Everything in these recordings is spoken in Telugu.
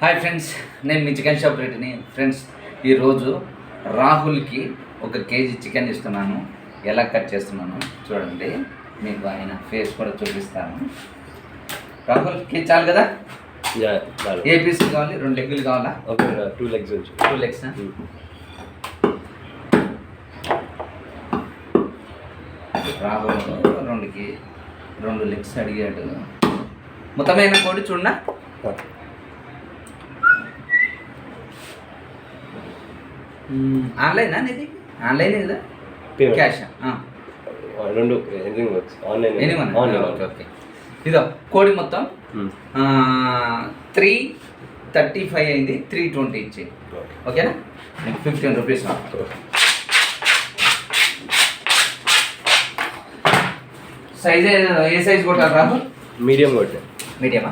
హాయ్ ఫ్రెండ్స్ నేను మీ చికెన్ షాప్ రెడ్డిని ఫ్రెండ్స్ ఈరోజు రాహుల్కి ఒక కేజీ చికెన్ ఇస్తున్నాను. ఎలా కట్ చేస్తున్నాను చూడండి. మీకు ఆయన ఫేస్ కూడా చూపిస్తాను. రాహుల్ కేజీ చాలు కదా? ఏ పీస్ కావాలి? రెండు లెగ్గులు కావాలా? Okay two legs two legs Rahul రెండుకి రెండు లెగ్స్ అడిగాడు. మొత్తమైన కోడి చూడనా? ఆన్లైనా నీది? ఆన్లైనే కదా. క్యాష్ రెండు ఆన్లైన్ ఆన్లైన్ ఓకే ఓకే ఇదో కోడి మొత్తం త్రీ థర్టీ ఫైవ్ అయింది త్రీ ట్వంటీ ఇచ్చి. ఓకేనా? నీకు ఫిఫ్టీన్ రూపీస్ సైజ్ ఏ సైజ్ కొట్టాలి రాహుల్ మీడియం కొట్టే. మీడియమా?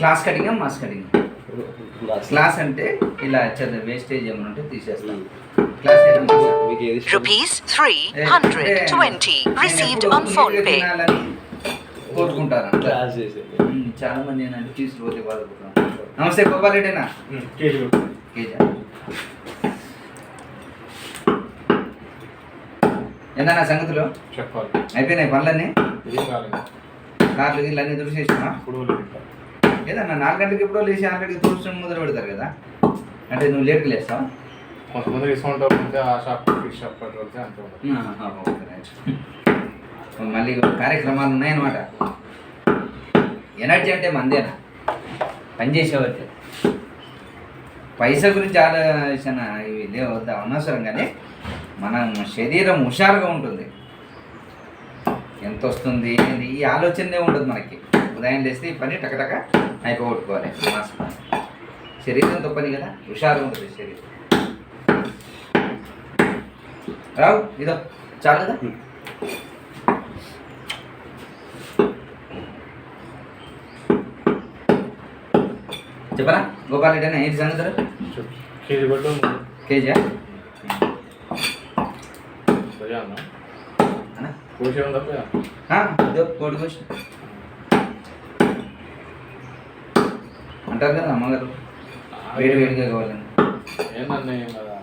Class cutting mass cutting class అంటే ఇలా చదివి వేస్టేజ్ ఏమైనా ఉంటే తీసేస్తాం. క్లాస్ ఏది ఇష్టం? Rupees 320 received on phone pay. కోరుకుంటారు చాలా మంది ఏంటంటే తీసుకుపోతే బాధపడుతున్నాం నమస్తే గోపాల్ రెడ్డినా కేజా ఏందన్నా సంగతులు? చెప్పాలి. అయిపోయినాయి పనులన్నీ? కార్లు గిళ్ళు అన్నీ దుడిసేసినా ఇప్పుడు లేదు. ఏదన్నా నాలుగు గంటలకు ఎప్పుడో లేచి ఆల్రెడీ తుడచడం మొదలు పెడతారు కదా. అంటే నువ్వు లేట్గా లేస్తావా? కొంతమంది డిస్కౌంట్ ఉంటే ఆ షాప్ ఈ షాప్. మళ్ళీ కార్యక్రమాలు ఉన్నాయన్నమాట. ఎనర్జీ అంటే మందేనా? పని చేసేవారు పైసా గురించి ఆలోచన ఇవి లేవు వద్ద అనవసరం కానీ మన శరీరం హుషారుగా ఉంటుంది. ఎంత వస్తుంది ఈ ఆలోచనే ఉంటుంది మనకి. ఉదయం లేస్తే ఈ పని టకటక అయిపోగొట్టుకోవాలి. మాస్ పని. శరీరంతో పని కదా? హుషారుగా ఉంటుంది శరీరం. రావు ఇదో. చాలు కదా? చెప్పరా? గోపాల్ రెడ్డి అన్న ఏంటి సంగతులు. కేజీ కేజీ పోయా అన్న అన్న కోసే ఉందా పోయా ఆ, ఇదో కోడి కోసి అంటారు కదా అమ్మగారు. వేడి వేడిగా కావాలని ఏందన్న ఏం కదా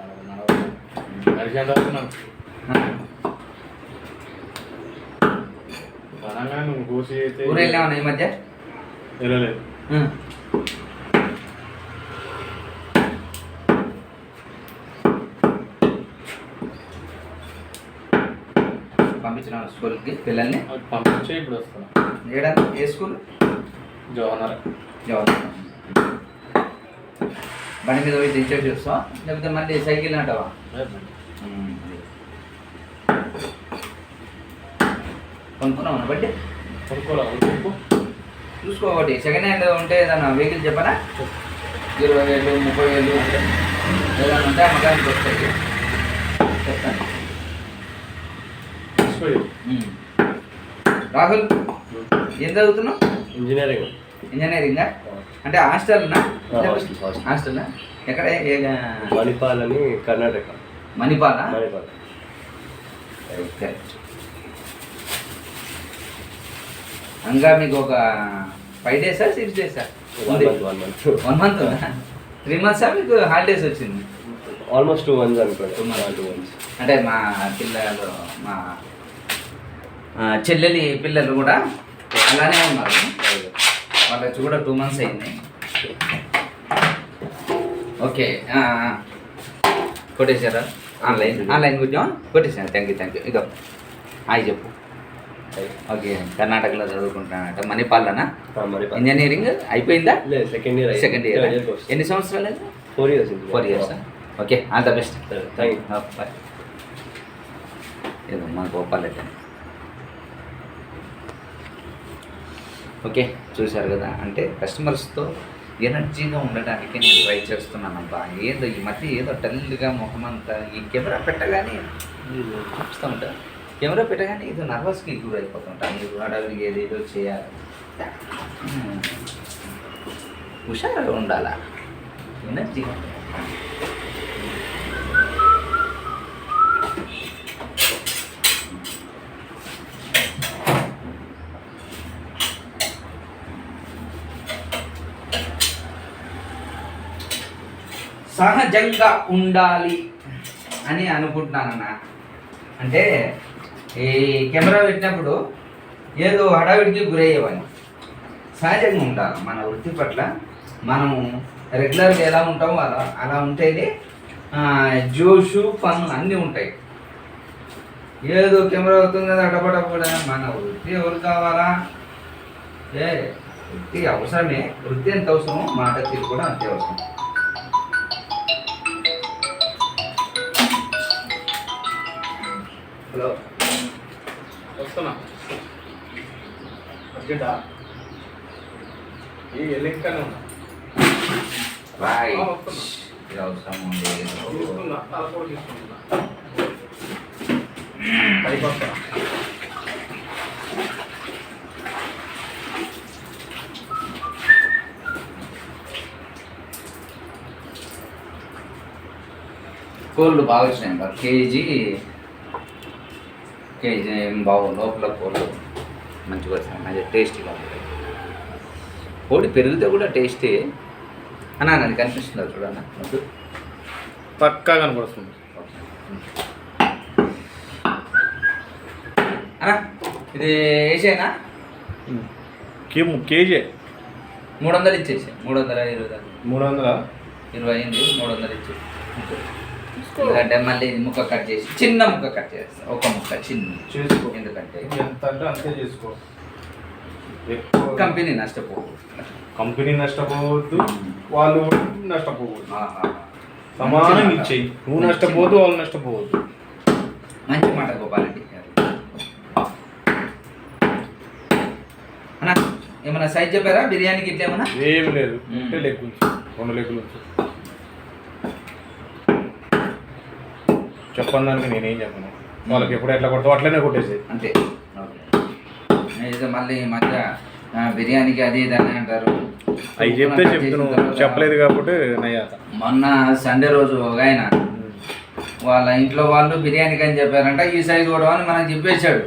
నడిచేంత అనగానే నువ్వు కోసి అయితే ఊరు వెళ్ళామన్నా ఈ మధ్య? వెళ్ళలేదు. పంపించిన స్కూల్కి పిల్లల్ని? పంపించే ఇప్పుడు వస్తున్నా ఏడన్నా ఏ స్కూల్? జవహర్ జవహర్ బండి మీద పోయి దించేసి చూస్తావా లేకపోతే మళ్ళీ సైకిల్ అంటావా? కొనుక్కున్నావు బట్టి కొనుక్కోరా కొనుక్కో చూసుకో ఒకటి. సెకండ్ హ్యాండ్ ఉంటే ఏదన్నా వెహికల్ చెప్పనా? ఇరవై వేలు ముప్పై వేలు ఏదైనా ఉంటే అమ్మకానికి వస్తాయి. చెప్తాను. రాహుల్ ఏం చదువుతున్నావు? ఇంజనీరింగ్. ఇంజనీరింగా? అంటే హాస్టల్నా? ఆ, హాస్టల్, హాస్టల్. హాస్టల్నా? ఎక్కడ మణిపాల్ అని కర్ణాటక. మణిపాల? మణిపాల్. కరెక్ట్ ఇంకా మీకు ఒక ఫైవ్ డేసా సిక్స్ డేసా one month one month three మంత్సా మీకు హాలిడేస్ వచ్చింది? ఆల్మోస్ట్ టూ మంత్స్ అనుకోండి. టూ మంత్స్ అంటే మా పిల్లలు మా ఆ, చెల్లెలి పిల్లలు కూడా అలానే ఉన్నారు. వాళ్ళకి వచ్చి కూడా టూ మంత్స్ అయింది. ఓకే. కొట్టేశారా? ఆన్లైన్. ఆన్లైన్. కొంచెం కొట్టేశాను. థ్యాంక్ యూ థ్యాంక్ యూ ఇక హాయ్ చెప్పు. ఓకే కర్ణాటకలో చదువుకుంటానంట మణిపాలనా మణిపాల్. ఇంజనీరింగ్ అయిపోయిందా? లేదు సెకండ్ ఇయర్ సెకండ్ ఇయర్ ఎన్ని సంవత్సరాలు four years four years okay all the best. thank you. Bye. ఏదో మా గోపాలెడ్డి ఓకే చూశారు కదా? అంటే కస్టమర్స్తో ఎనర్జీగా ఉండడానికి నేను ట్రై చేస్తున్నాను అబ్బా ఏదో ఈ మధ్య ఏదో డల్గా ముఖం అంతా ఈ కెమెరా పెట్టగానే చూస్తూ ఉంటా. కెమెరా పెట్టగానే ఏదో నర్వస్కి గురి అయిపోతుంటా మీరు అడవికి ఏదేదో చేయాలి. హుషారుగా ఉండాలా? ఎనర్జీగా సహజంగా ఉండాలి అని అనుకుంటున్నానన్న. అంటే ఈ కెమెరా పెట్టినప్పుడు ఏదో హడావిడికి గురయ్యేవాడిని. సహజంగా ఉండాలి మన వృత్తి పట్ల. మనము రెగ్యులర్గా ఎలా ఉంటామో అలా అలా ఉంటేనే జోషు ఫన్ అన్నీ ఉంటాయి. ఏదో కెమెరా అవుతుంది కదా అడపడపడ మన వృత్తి ఎవరు కావాలా? ఏ వృత్తి అవసరమే. వృత్తి ఎంత అవసరమో మాట తీరు కూడా అంతే అవసరం. హలో వస్తున్నా. అర్జెంటా ఈ ఎల్లింకనే ఉన్నా. అవసరం ఉంది. తీసుకున్నా. తీసుకుంటున్నా పైకి వస్తా కోళ్ళు బాగా వచ్చినాయి. కేజీ కేజీ ఏం బాగు లోపల కోళ్ళు మంచిగా వచ్చినాయి మంచిగా టేస్టీగా ఉంటాయి. కోడి పెరిగితే కూడా టేస్టీ అన్నా అది కనిపిస్తుందా చూడన్నా. పక్కా కనపడుతుంది. అన్నా ఇది వేసేనా కేజీ. మూడు వందలు ఇచ్చేసి మూడు వందల ఇరవై. మూడు వందల? ఇరవై అయింది మూడు వందలు ఇచ్చేసి ఎందుకంటే మళ్ళీ ఇది ముక్క కట్ చేసి చిన్న ముక్క కట్ చేస్తా. ఒక ముక్క చిన్న. చేసుకో. ఎందుకంటే ఎంత అంటే అంతే చేసుకో. కంపెనీ నష్టపోదు కంపెనీ నష్టపోవద్దు వాళ్ళు నష్టపోవద్దు. ఆహా. సమానంగా ఇచ్చేయి. నువ్వు నష్టపోవద్దు వాళ్ళు నష్టపోవద్దు. మంచి మాట గోపాలండి అన్న ఏమన్నా సైజ్ చెప్పారా? బిర్యానీకి ఇట్లా ఏమన్నా? ఏమి లేదు. మ్మ్. ఉంటే లెగ్ ఉంచు. రెండు లెగ్గులు చెప్పని దానికి నేనేం చెప్పను. వాళ్ళకి ఎప్పుడు ఎట్లా కొడతావు అట్లనే కొట్టేసేది అంతే. ఓకే మళ్ళీ ఈ మధ్య బిర్యానీకి అది ఇది అని అంటారు. అవి చెప్తే చెప్తున్నావు. చెప్పలేదు కాబట్టి నయ్యాత. మొన్న సండే రోజు ఒక ఆయన వాళ్ళ ఇంట్లో వాళ్ళు బిర్యానీకి అని చెప్పారంట ఈ సైజు కూడా అని మనకు చెప్పేశాడు.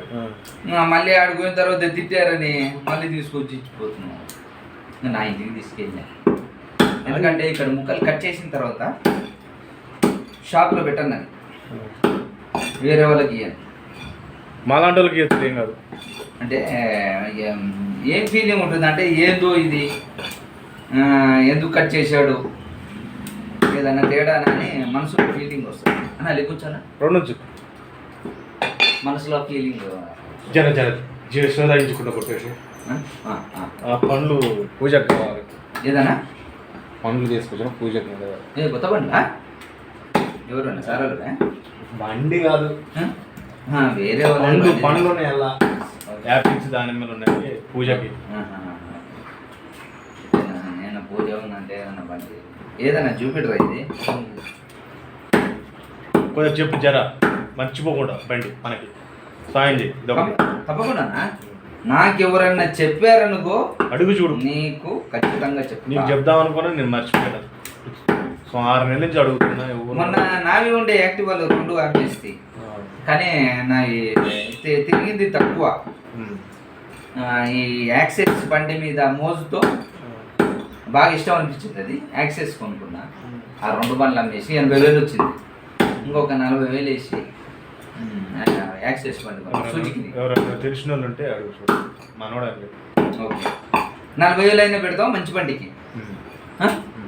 మళ్ళీ ఆడుకున్న తర్వాత తిట్టారని మళ్ళీ తీసుకొచ్చి ఇచ్చిపోతున్నాం. నా ఇంటికి తీసుకెళ్ళా. ఎందుకంటే ఇక్కడ ముక్కలు కట్ చేసిన తర్వాత షాప్లో పెట్టను వేరే వాళ్ళకి ఇయ్యను. మాలాంటి వాళ్ళకి ఇవ్వచ్చు ఏం కాదు. అంటే ఏం- ఫీలింగ్ ఉంటుంది అంటే ఏందో ఇది ఎందుకు కట్ చేశాడు ఏదన్నా తేడా అని మనసులో ఫీలింగ్ వస్తుంది. అని అది కూర్చోనా? రెండు ఉంచు మనసులో ఫీలింగ్ జర జర తగ్గించుకుంటా కొట్టేసి. ఆ పండ్లు పూజకు కావాలి. ఏదన్నా పండ్లు తీసుకొచ్చిన పూజకు కావాలి. ఏ కొత్త బండ్లా ఎవరన్నా సారాలు బండి కాదు. వేరే పండ్లు వాళ్ళు పండ్లు ఉన్నాయి అలా. యాపిల్స్ దానిమ్మలు ఉన్నాయి. పూజకి. నేను పూజ ఉందంటే ఏదన్నా బండి. ఏదన్నా జూపిటర్ ఇది. కొంచెం చెప్పు జర. మర్చిపోకుండా బండి మనకి. సాయం చేయి తప్పకుండా నాకెవరన్నా చెప్పారనుకో అడుగు చూడు. నీకు ఖచ్చితంగా నీకు చెప్తా. చెప్దాం అనుకున్నా నేను మర్చిపోయాను. సో ఆరు నెలల నుంచి అడుగుతున్నా మొన్న నావి ఉండే యాక్టివాలు రెండు ఆపేస్తాయి కానీ నావి తిరిగింది తక్కువ. ఈ యాక్సెస్ బండి మీద మోజుతో బాగా ఇష్టం అనిపించింది అది. యాక్సెస్ కొనుక్కున్నా. ఆ రెండు బండ్లు అమ్మేసి ఎనభై వేలు వచ్చింది. ఇంకొక నలభై వేలు వేసి యాక్సెస్ బండి ఎవరైనా తెలిసిన వాళ్ళు ఉంటే అడుగు మనోడే ఓకే. నలభై వేలు అయినా పెడతాం మంచి బండికి?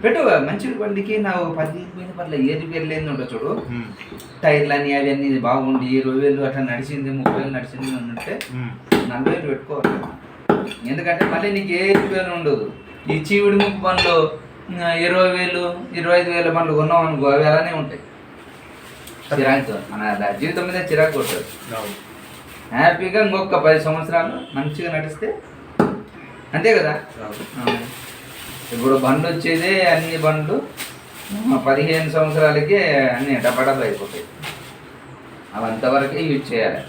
పెట్టు మంచి బండికి నా ఒక పది పోయిన పర్లే ఏది లేని ఉండదు చూడు. టైర్లు అని అవి అన్ని బాగుండి ఇరవై వేలు అట్లా నడిచింది ముప్పై వేలు నడిచింది అని అంటే నలభై వేలు పెట్టుకోవాలి ఎందుకంటే మళ్ళీ నీకు ఏ పేరు ఉండదు. ఈ చీవుడి బండ్లు ఆ, ఇరవై వేలు ఇరవై ఐదు వేల బండ్లు కొన్నాం అనుకో అవి అలానే ఉంటాయి. చిరాకు మన జీవితం మీద చిరాకు కొట్టదు. హ్యాపీగా ఇంకొక పది సంవత్సరాలు మంచిగా నడిస్తే అంతే కదా. ఇప్పుడు బండ్లు వచ్చేదే అన్ని బండ్లు. పదిహేను సంవత్సరాలకే అన్ని డబ్బడబ్బ అయిపోతాయి. అవి అంతవరకే యూజ్ చేయాలి.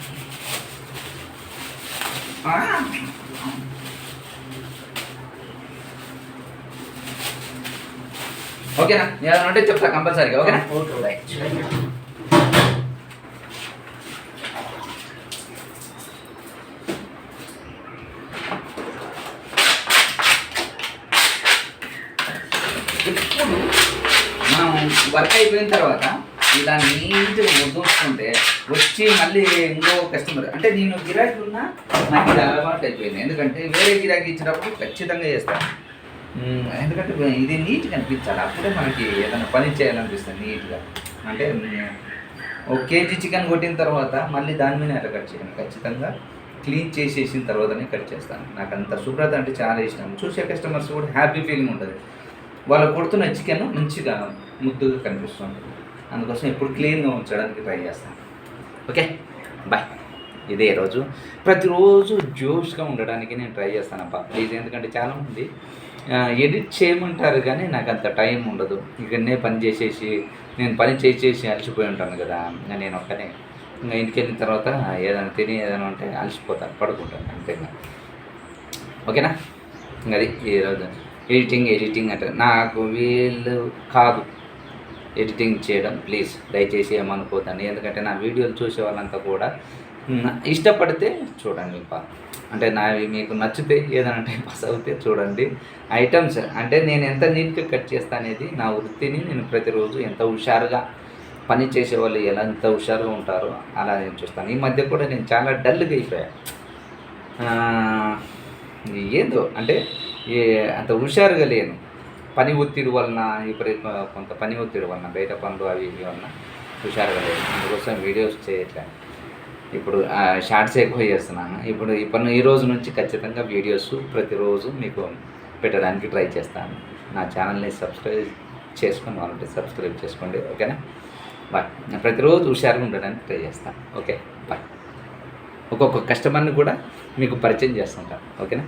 ఓకేనా? ఏదైనా ఉంటే చెప్తా కంపల్సరీగా ఓకేనా? ఓకే. రైట్ ఇప్పుడు మనం వర్క్ అయిపోయిన తర్వాత ఇలా నీట్గా ముద్దుకుంటే వచ్చి మళ్ళీ ఇంకో కస్టమర్ అంటే నేను గిరాకీ ఉన్నా నాకు ఇది అలవాటు అయిపోయింది. ఎందుకంటే వేరే గిరాకీ ఇచ్చినప్పుడు ఖచ్చితంగా చేస్తాను ఎందుకంటే ఇది నీట్గా అనిపించాలి అప్పుడే మనకి ఏదైనా పని చేయాలనిపిస్తుంది నీట్గా. అంటే ఒక కేజీ చికెన్ కొట్టిన తర్వాత మళ్ళీ దాని మీద ఎలా కట్ చేయను. ఖచ్చితంగా క్లీన్ చేసేసిన తర్వాతనే కట్ చేస్తాను. నాకు అంత శుభ్రత అంటే చాలా ఇష్టం. చూసే కస్టమర్స్ కూడా హ్యాపీ ఫీలింగ్ ఉంటుంది. వాళ్ళు కొడుతున్న చికెన్ మంచిగా ముద్దుగా కనిపిస్తుంది. అందుకోసం ఎప్పుడు క్లీన్గా ఉంచడానికి ట్రై చేస్తాను. ఓకే? బాయ్. ఇదే రోజు. ప్రతిరోజు జోష్గా ఉండడానికి నేను ట్రై చేస్తానప్పా ప్లీజ్ ఎందుకంటే చాలామంది ఎడిట్ చేయమంటారు కానీ నాకు అంత టైం ఉండదు. ఇక్కడనే పని చేసేసి నేను పని చేసేసి అలసిపోయి ఉంటాను కదా. నేను ఒక్కనే. ఇంకా ఇంటికి వెళ్ళిన తర్వాత ఏదైనా తిని ఏదైనా ఉంటే అలసిపోతాను పడుకుంటాను అంతే ఓకేనా? ఇంకా అది ఈరోజు ఎడిటింగ్ ఎడిటింగ్ అంటే నాకు వీళ్ళు కాదు. ఎడిటింగ్ చేయడం ప్లీజ్ దయచేసి ఏమనుకోదండి ఎందుకంటే నా వీడియోలు చూసే వాళ్ళంతా కూడా ఇష్టపడితే చూడండి పా. అంటే నావి మీకు నచ్చితే ఏదైనా టైం పాస్ అవుతే చూడండి. ఐటమ్స్ అంటే నేను ఎంత నీట్గా కట్ చేస్తా అనేది నా వృత్తిని నేను ప్రతిరోజు ఎంత హుషారుగా పని చేసే వాళ్ళు ఎలా ఎంత హుషారుగా ఉంటారో అలా నేను చూస్తాను. ఈ మధ్య కూడా నేను చాలా డల్గా అయిపోయాను ఏందో అంటే ఏ అంత హుషారుగా లేను. పని ఒత్తిడి వలన విపరీత కొంత పని ఒత్తిడి వలన బయట పనులు అవి ఇవి వలన హుషారుగా లేదు అందుకోసం వీడియోస్ చేయట్లే ఇప్పుడు షార్ట్స్ ఎక్కువ చేస్తున్నాను. ఇప్పుడు ఇప్పుడు ఈ రోజు నుంచి ఖచ్చితంగా వీడియోస్ ప్రతిరోజు మీకు పెట్టడానికి ట్రై చేస్తాను. నా ఛానల్ని సబ్స్క్రైబ్ చేసుకుని వాళ్ళంటే సబ్స్క్రైబ్ చేసుకోండి ఓకేనా? బాయ్. ప్రతిరోజు హుషారుగా ఉండడానికి ట్రై చేస్తాను. Okay bye. ఒక్కొక్క కస్టమర్ని కూడా మీకు పరిచయం చేస్తుంటాను ఓకేనా?